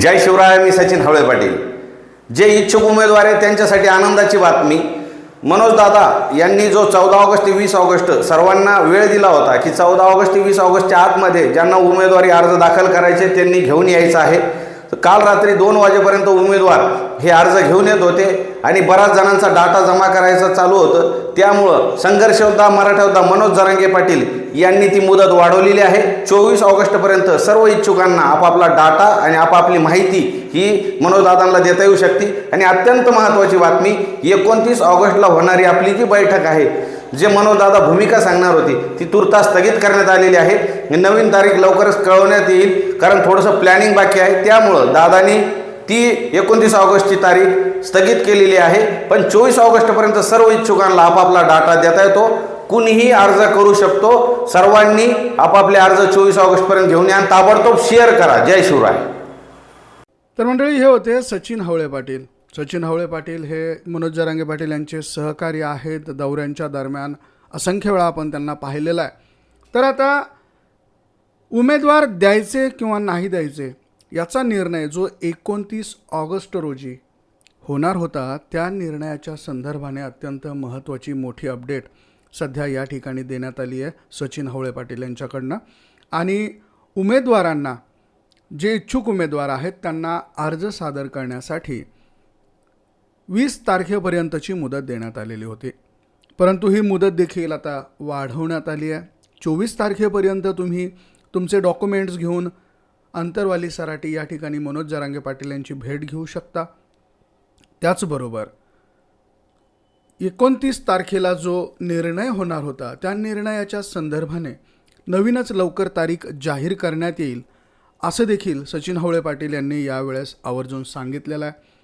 जय शिवराय मी सचिन हवळे पाटील. जे इच्छुक उमेदवार आहेत त्यांच्यासाठी आनंदाची बातमी. मनोज दादा यांनी जो चौदा ऑगस्ट ते वीस ऑगस्ट सर्वांना वेळ दिला होता की चौदा ऑगस्ट ते वीस ऑगस्टच्या आतमध्ये ज्यांना उमेदवारी अर्ज दाखल करायचे त्यांनी घेऊन यायचं आहे. तर काल रात्री दोन वाजेपर्यंत उमेदवार हे अर्ज घेऊन येत होते आणि बऱ्याच जणांचा डाटा जमा करायचा चालू होतं. त्यामुळं संघर्ष होता मराठा होता मनोज जरांगे पाटील यांनी ती मुदत वाढवलेली आहे. चोवीस ऑगस्टपर्यंत सर्व इच्छुकांना आपापला डाटा आणि आपापली माहिती ही मनोजदादांना देता येऊ शकते. आणि अत्यंत महत्त्वाची बातमी एकोणतीस ऑगस्टला होणारी आपली जी बैठक आहे जे मनोदादा भूमिका सांगणार होती ती तुर्तास स्थगित करण्यात आलेली आहे. नवीन तारीख लवकरच कळवण्यात येईल कारण थोडंसं प्लॅनिंग बाकी आहे. त्यामुळं दादानी ती एकोणतीस ऑगस्टची तारीख स्थगित केलेली आहे. पण चोवीस ऑगस्टपर्यंत सर्व इच्छुकांना आपापला डाटा देता येतो. कुणीही अर्ज करू शकतो. सर्वांनी आपापले अर्ज चोवीस ऑगस्टपर्यंत घेऊन या आणि ताबडतोब शेअर करा. जय शिवराय. तर मंडळी हे होते सचिन हवळे पाटील. सचिन हवळे पाटील हे मनोज जरांगे पाटील यांचे सहकारी आहेत. दौऱ्यांच्या दरम्यान असंख्य वेळा आपण त्यांना पाहिलेलं आहे. तर आता उमेदवार द्यायचे किंवा नाही द्यायचे याचा निर्णय जो एकोणतीस ऑगस्ट रोजी होणार होता त्या निर्णयाच्या संदर्भाने अत्यंत महत्त्वाची मोठी अपडेट सध्या या ठिकाणी देण्यात आली आहे सचिन हवळे पाटील यांच्याकडनं. आणि उमेदवारांना जे इच्छुक उमेदवार आहेत त्यांना अर्ज सादर करण्यासाठी वीस तारखेपर्यंतची मुदत देण्यात आलेली होती. परंतु ही मुदत देखील आता वाढवण्यात आली आहे. चोवीस तारखेपर्यंत तुम्ही तुमचे डॉक्युमेंट्स घेऊन अंतरवाली सराटी या ठिकाणी मनोज जरांगे पाटील यांची भेट घेऊ शकता. त्याचबरोबर एकोणतीस तारखेला जो निर्णय होणार होता त्या निर्णयाच्या संदर्भाने नवीनच लवकर तारीख जाहीर करण्यात येईल असं देखील सचिन हवळे पाटील यांनी यावेळेस आवर्जून सांगितलेलं आहे.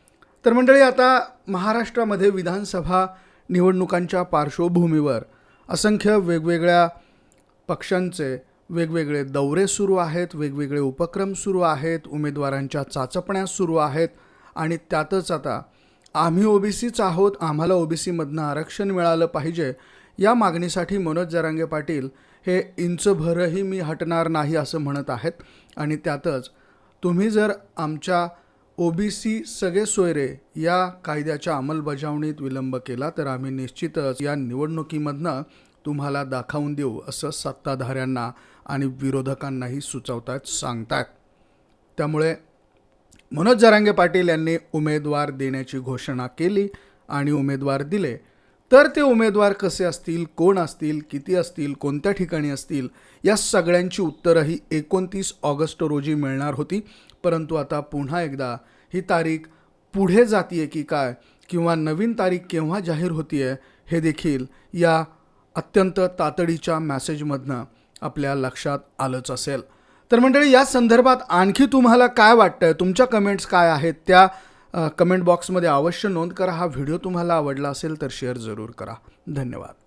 तर मंडळी आता महाराष्ट्रामध्ये विधानसभा निवडणुकांच्या पार्श्वभूमीवर असंख्य वेगवेगळ्या पक्षांचे वेगवेगळे दौरे सुरू आहेत वेगवेगळे उपक्रम सुरू आहेत उमेदवारांच्या चाचपण्या सुरू आहेत आणि त्यातच आता आम्ही ओबीसीच आहोत आम्हाला ओबीसीमधनं आरक्षण मिळालं पाहिजे. या मागणीसाठी मनोज जरांगे पाटील हे इंचभरही मी हटणार नाही असं म्हणत आहेत. आणि त्यातच तुम्ही जर आमच्या ओबीसी सगळे सोयरे या कायद्याच्या अंमलबजावणीत विलंब केला तर आम्ही निश्चितच या निवडणुकीमधनं तुम्हाला दाखवून देऊ असं सत्ताधाऱ्यांना आणि विरोधकांनाही सुचवतायत सांगतायत. त्यामुळे मनोज जरांगे पाटील यांनी उमेदवार देण्याची घोषणा केली आणि उमेदवार दिले. तर ते उमेदवार कसे असतील कोण असतील किती असतील कोणत्या ठिकाणी असतील या सगळ्यांची उत्तरं ही एकोणतीस ऑगस्ट रोजी मिळणार होती. परंतु आता पुन्हा एकदा ही तारीख पुढे जातीये की काय किंवा नवीन तारीख केव्हा जाहीर होतीये हे देखील या अत्यंत तातडीच्या मॅसेजमधनं आपल्या लक्षात आलंच असेल. तर मंडळी या संदर्भात आणखी तुम्हाला काय वाटतं तुमच्या कमेंट्स काय आहेत? त्या कमेंट बॉक्समध्ये अवश्य नोंद करा. हा व्हिडिओ तुम्हाला आवडला असेल तर शेअर जरूर करा. धन्यवाद.